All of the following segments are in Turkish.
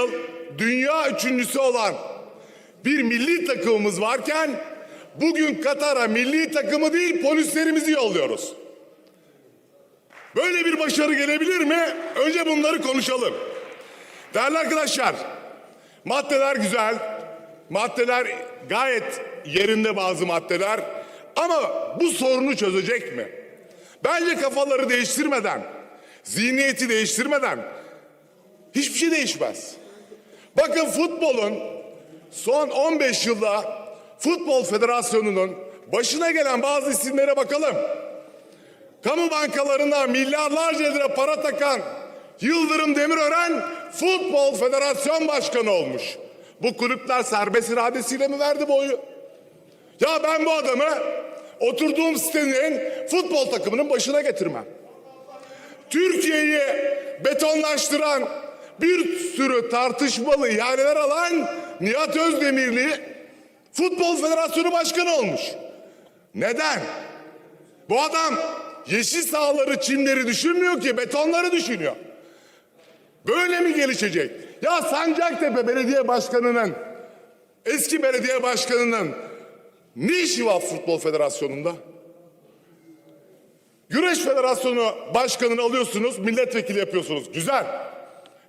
yıl dünya üçüncüsü olan bir milli takımımız varken bugün Katar'a milli takımı değil polislerimizi yolluyoruz. Böyle bir başarı gelebilir mi? Önce bunları konuşalım. Değerli arkadaşlar, maddeler güzel. Maddeler gayet yerinde bazı maddeler. Ama bu sorunu çözecek mi? Bence kafaları değiştirmeden, zihniyeti değiştirmeden hiçbir şey değişmez. Bakın futbolun son 15 yılda Futbol Federasyonu'nun başına gelen bazı isimlere bakalım. Kamu bankalarına milyarlarca lira para takan Yıldırım Demirören Futbol Federasyon Başkanı olmuş. Bu kulüpler serbest iradesiyle mi verdi bu oyu? Ya ben bu adamı oturduğum sitenin futbol takımının başına getirmem. Türkiye'yi betonlaştıran bir sürü tartışmalı ihaleler alan Nihat Özdemirli Futbol Federasyonu Başkanı olmuş. Neden? Bu adam yeşil sahaları, çimleri düşünmüyor ki betonları düşünüyor. Böyle mi gelişecek? Ya Sancaktepe Belediye Başkanı'nın eski belediye başkanının ne işi var Futbol Federasyonu'nda? Güreş Federasyonu Başkanı'nı alıyorsunuz, milletvekili yapıyorsunuz. Güzel.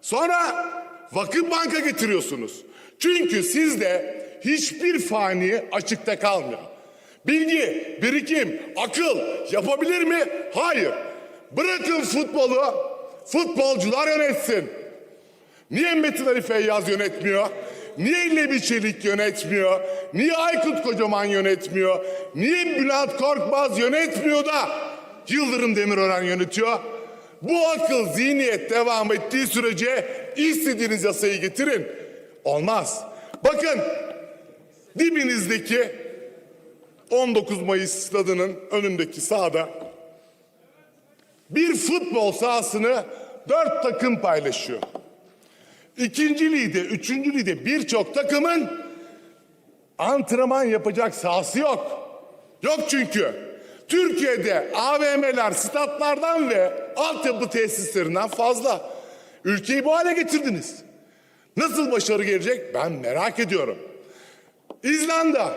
Sonra Vakıf Banka getiriyorsunuz. Çünkü sizde hiçbir fani açıkta kalmıyor. Bilgi, birikim, akıl yapabilir mi? Hayır. Bırakın futbolu, futbolcular yönetsin. Niye Metin Ali Feyyaz yönetmiyor? Niye Lebi Çelik yönetmiyor? Niye Aykut Kocaman yönetmiyor? Niye Bülent Korkmaz yönetmiyor da Yıldırım Demirören yönetiyor? Bu akıl, zihniyet devam ettiği sürece istediğiniz yasayı getirin. Olmaz. Bakın dibinizdeki 19 Mayıs stadının önündeki sahada bir futbol sahasını dört takım paylaşıyor. İkinci ligde, üçüncü ligde birçok takımın antrenman yapacak sahası yok. Yok çünkü. Türkiye'de AVM'ler statlardan ve altyapı tesislerinden fazla. Ülkeyi bu hale getirdiniz. Nasıl başarı gelecek ben merak ediyorum. İzlanda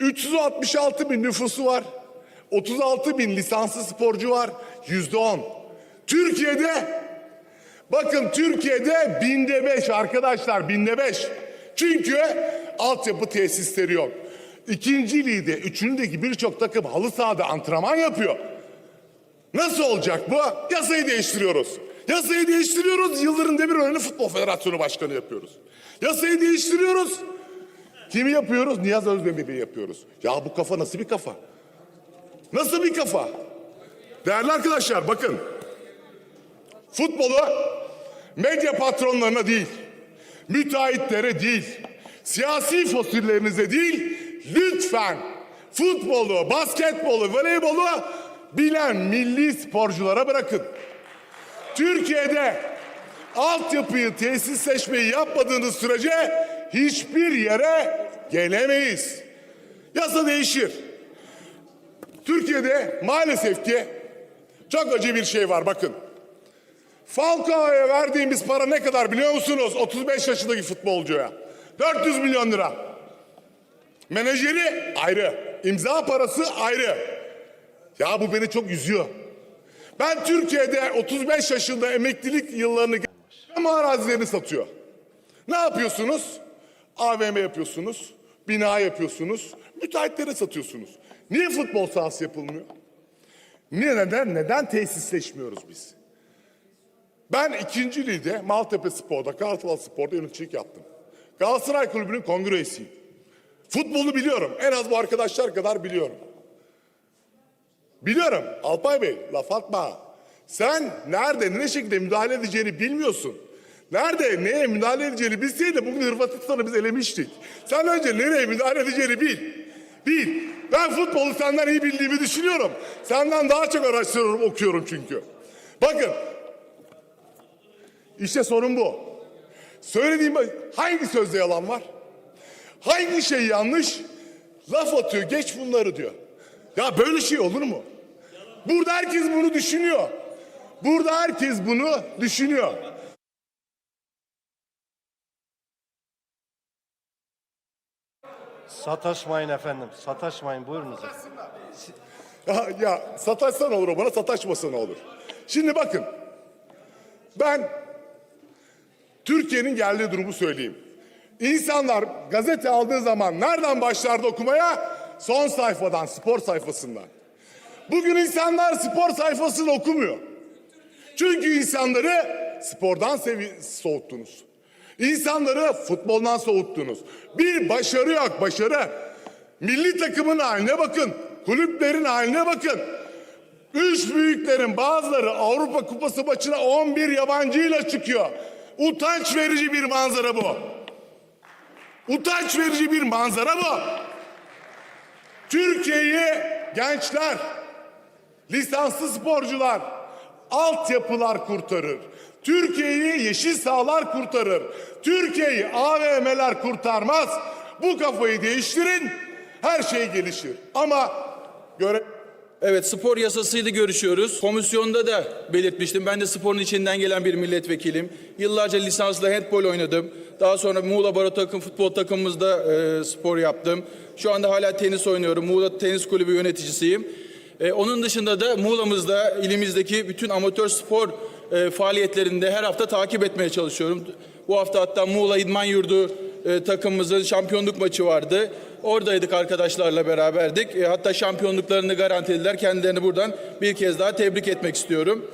366 bin nüfusu var. 36 bin lisanslı sporcu var. Yüzde on. Türkiye'de bakın Türkiye'de binde beş arkadaşlar binde beş. Çünkü altyapı tesisleri yok. İkinci ligde, üçüncü ligi birçok takım halı sahada antrenman yapıyor. Nasıl olacak bu? Yasayı değiştiriyoruz. Yasayı değiştiriyoruz. Yıldırım Demirören'i Futbol Federasyonu Başkanı yapıyoruz. Yasayı değiştiriyoruz. Kimi yapıyoruz? Niyaz Özdemir'i yapıyoruz. Ya bu kafa nasıl bir kafa? Nasıl bir kafa? Değerli arkadaşlar bakın. Futbolu medya patronlarına değil, müteahhitlere değil, siyasi fosillerinize değil, lütfen futbolu, basketbolu, voleybolu bilen milli sporculara bırakın. Türkiye'de altyapıyı, tesisleşmeyi yapmadığınız sürece hiçbir yere gelemeyiz. Yasa değişir. Türkiye'de maalesef ki çok acı bir şey var bakın. Falcao'ya verdiğimiz para ne kadar biliyor musunuz? 35 yaşındaki futbolcuya. 400 milyon lira. Menajeri ayrı. imza parası ayrı. Ya bu beni çok üzüyor. Ben Türkiye'de 35 yaşında emeklilik yıllarını ama arazilerini satıyor. Ne yapıyorsunuz? AVM yapıyorsunuz, bina yapıyorsunuz, müteahhitlere satıyorsunuz. Niye futbol sahası yapılmıyor? Niye neden? Neden tesisleşmiyoruz biz? Ben ikinci ligde Maltepe Spor'da, Kartal Spor'da yöneticilik yaptım. Galatasaray Kulübü'nün kongre üyesiyim. Futbolu biliyorum. En az bu arkadaşlar kadar biliyorum. Biliyorum Alpay Bey laf atma. Sen nerede ne şekilde müdahale edeceğini bilmiyorsun. Nerede neye müdahale edeceğini bilseydin bugün Hırvatistan'ı biz elemiştik. Sen önce nereye müdahale edeceğini bil. Bil. Ben futbolu senden iyi bildiğimi düşünüyorum. Senden daha çok araştırıyorum, okuyorum çünkü. Bakın. İşte sorun bu. Söylediğim hangi sözde yalan var? Hangi şey yanlış? Laf atıyor, geç bunları diyor. Ya böyle şey olur mu? Burada herkes bunu düşünüyor. Burada herkes bunu düşünüyor. Sataşmayın efendim, sataşmayın buyurunuz. Ya, ya sataşsan olur o bana, sataşmasan olur. Şimdi bakın, ben Türkiye'nin geldiği durumu söyleyeyim. İnsanlar gazete aldığı zaman nereden başlardı okumaya? Son sayfadan, spor sayfasından. Bugün insanlar spor sayfasını okumuyor. Çünkü insanları spordan soğuttunuz. İnsanları futboldan soğuttunuz. Bir başarı yok, başarı. Milli takımın haline bakın. Kulüplerin haline bakın. Üç büyüklerin bazıları Avrupa Kupası maçına 11 yabancıyla çıkıyor. Utanç verici bir manzara bu. Utanç verici bir manzara bu. Türkiye'yi gençler, lisanslı sporcular, altyapılar kurtarır. Türkiye'yi yeşil sahalar kurtarır. Türkiye'yi AVM'ler kurtarmaz. Bu kafayı değiştirin, her şey gelişir. Ama göre Evet spor yasasıyla görüşüyoruz. Komisyonda da belirtmiştim. Ben de sporun içinden gelen bir milletvekilim. Yıllarca lisanslı handbol oynadım. Daha sonra Muğla Baro takım futbol takımımızda e, spor yaptım. Şu anda hala tenis oynuyorum. Muğla Tenis Kulübü yöneticisiyim. E, onun dışında da Muğla'mızda ilimizdeki bütün amatör spor e, faaliyetlerinde her hafta takip etmeye çalışıyorum. Bu hafta hatta Muğla İdman Yurdu e, takımımızın şampiyonluk maçı vardı. Oradaydık arkadaşlarla beraberdik. E, hatta şampiyonluklarını garantilediler. Kendilerini buradan bir kez daha tebrik etmek istiyorum.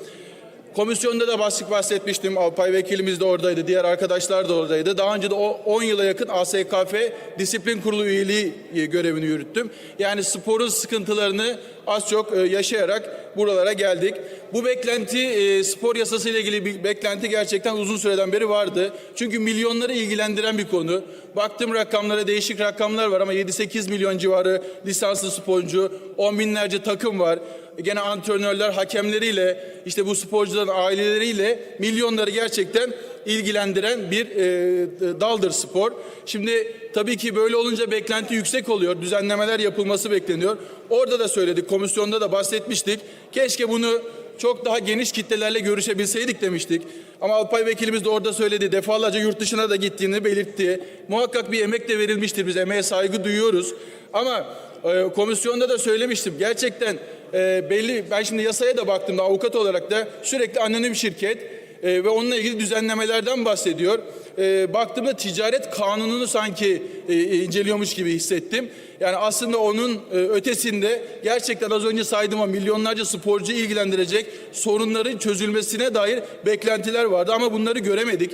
Komisyonda da bastık bahsetmiştim. Alpay Vekilimiz de oradaydı. Diğer arkadaşlar da oradaydı. Daha önce de o 10 yıla yakın ASKF Disiplin Kurulu üyeliği e, görevini yürüttüm. Yani sporun sıkıntılarını az çok e, yaşayarak buralara geldik. Bu beklenti e, spor yasası ile ilgili bir beklenti gerçekten uzun süreden beri vardı. Çünkü milyonları ilgilendiren bir konu. Baktım rakamlara değişik rakamlar var ama 7-8 milyon civarı lisanslı sporcu, on binlerce takım var gene antrenörler hakemleriyle işte bu sporcuların aileleriyle milyonları gerçekten ilgilendiren bir e, daldır spor. Şimdi tabii ki böyle olunca beklenti yüksek oluyor. Düzenlemeler yapılması bekleniyor. Orada da söyledik, komisyonda da bahsetmiştik. Keşke bunu çok daha geniş kitlelerle görüşebilseydik demiştik. Ama Alpay Vekilimiz de orada söyledi. Defalarca yurt dışına da gittiğini belirtti. Muhakkak bir emek de verilmiştir. Biz emeğe saygı duyuyoruz. Ama e, komisyonda da söylemiştim. Gerçekten e, belli ben şimdi yasaya da baktığımda avukat olarak da sürekli anonim şirket e, ve onunla ilgili düzenlemelerden bahsediyor. E, baktığımda ticaret kanununu sanki e, inceliyormuş gibi hissettim. Yani aslında onun e, ötesinde gerçekten az önce saydığım o milyonlarca sporcu ilgilendirecek sorunların çözülmesine dair beklentiler vardı ama bunları göremedik.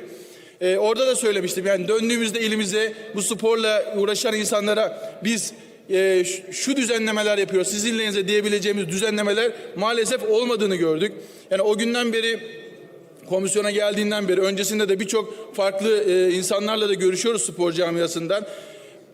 Ee, orada da söylemiştim yani döndüğümüzde ilimize bu sporla uğraşan insanlara biz e, şu- düzenlemeler yapıyor sizin diyebileceğimiz düzenlemeler maalesef olmadığını gördük. Yani o günden beri komisyona geldiğinden beri öncesinde de birçok farklı e, insanlarla da görüşüyoruz spor camiasından.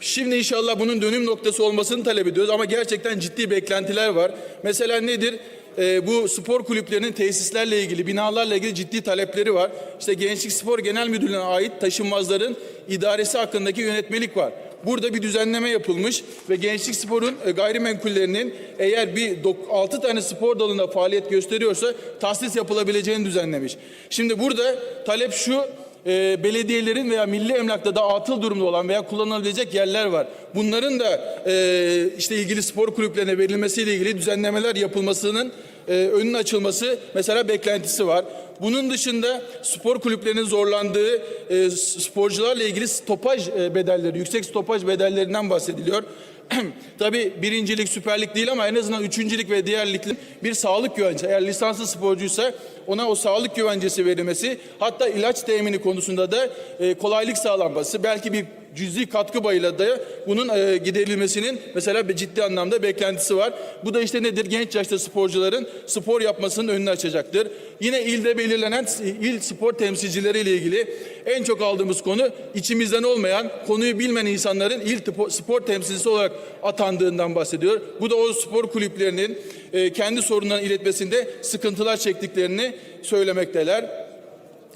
Şimdi inşallah bunun dönüm noktası olmasını talep ediyoruz ama gerçekten ciddi beklentiler var. Mesela nedir? Ee, bu spor kulüplerinin tesislerle ilgili, binalarla ilgili ciddi talepleri var. İşte Gençlik Spor Genel Müdürlüğü'ne ait taşınmazların idaresi hakkındaki yönetmelik var. Burada bir düzenleme yapılmış ve Gençlik Spor'un e, gayrimenkullerinin eğer bir 6 tane spor dalında faaliyet gösteriyorsa tahsis yapılabileceğini düzenlemiş. Şimdi burada talep şu, e, belediyelerin veya milli emlakta da atıl durumda olan veya kullanılabilecek yerler var. Bunların da e, işte ilgili spor kulüplerine verilmesiyle ilgili düzenlemeler yapılmasının e, önünün açılması mesela beklentisi var. Bunun dışında spor kulüplerinin zorlandığı e, sporcularla ilgili stopaj e, bedelleri, yüksek stopaj bedellerinden bahsediliyor. Tabii birincilik, süperlik değil ama en azından üçüncülük ve diğer liglerin bir sağlık güvencesi. Eğer lisanslı sporcuysa ona o sağlık güvencesi verilmesi, hatta ilaç temini konusunda da e, kolaylık sağlanması, belki bir cüzi katkı bayıyla da bunun e, giderilmesinin mesela ciddi anlamda beklentisi var. Bu da işte nedir? Genç yaşta sporcuların spor yapmasının önünü açacaktır. Yine ilde belirlenen il spor temsilcileriyle ilgili en çok aldığımız konu içimizden olmayan, konuyu bilmeyen insanların il spor temsilcisi olarak atandığından bahsediyor. Bu da o spor kulüplerinin e, kendi sorunlarını iletmesinde sıkıntılar çektiklerini söylemekteler.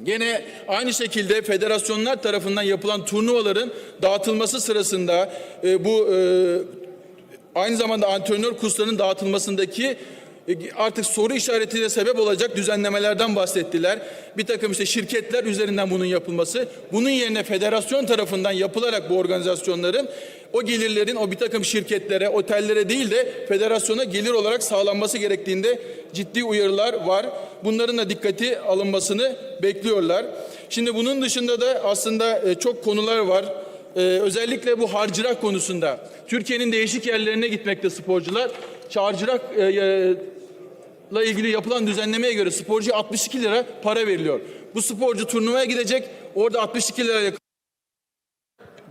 Gene aynı şekilde federasyonlar tarafından yapılan turnuvaların dağıtılması sırasında e, bu e, aynı zamanda antrenör kurslarının dağıtılmasındaki artık soru işaretine sebep olacak düzenlemelerden bahsettiler. Bir takım işte şirketler üzerinden bunun yapılması. Bunun yerine federasyon tarafından yapılarak bu organizasyonların o gelirlerin o bir takım şirketlere, otellere değil de federasyona gelir olarak sağlanması gerektiğinde ciddi uyarılar var. Bunların da dikkati alınmasını bekliyorlar. Şimdi bunun dışında da aslında e, çok konular var. Ee, özellikle bu harcırak konusunda Türkiye'nin değişik yerlerine gitmekte sporcular. Harcırak e, e, ile ilgili yapılan düzenlemeye göre sporcuya 62 lira para veriliyor. Bu sporcu turnuvaya gidecek. Orada 62 liraya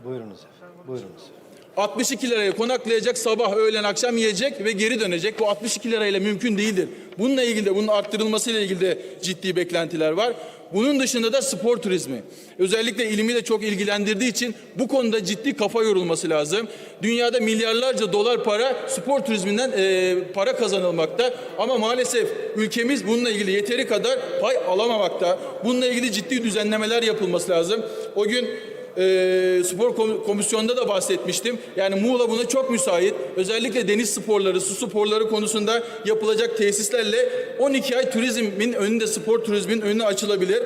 Buyurunuz efendim. Buyurunuz. 62 liraya konaklayacak, sabah, öğlen, akşam yiyecek ve geri dönecek. Bu 62 lirayla mümkün değildir. Bununla ilgili de bunun arttırılmasıyla ilgili de ciddi beklentiler var. Bunun dışında da spor turizmi. Özellikle ilimi de çok ilgilendirdiği için bu konuda ciddi kafa yorulması lazım. Dünyada milyarlarca dolar para spor turizminden e, para kazanılmakta. Ama maalesef ülkemiz bununla ilgili yeteri kadar pay alamamakta. Bununla ilgili ciddi düzenlemeler yapılması lazım. O gün e, spor kom- komisyonunda da bahsetmiştim. Yani Muğla buna çok müsait. Özellikle deniz sporları, su sporları konusunda yapılacak tesislerle 12 ay turizmin önünde, spor turizmin önüne açılabilir.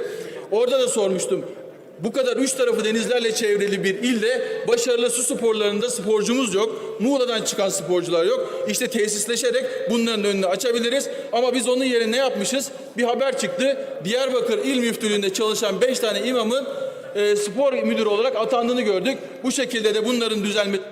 Orada da sormuştum. Bu kadar üç tarafı denizlerle çevrili bir ilde başarılı su sporlarında sporcumuz yok. Muğla'dan çıkan sporcular yok. İşte tesisleşerek bunların önünü açabiliriz. Ama biz onun yerine ne yapmışız? Bir haber çıktı. Diyarbakır İl Müftülüğü'nde çalışan beş tane imamın e, spor müdürü olarak atandığını gördük. Bu şekilde de bunların düzelmesi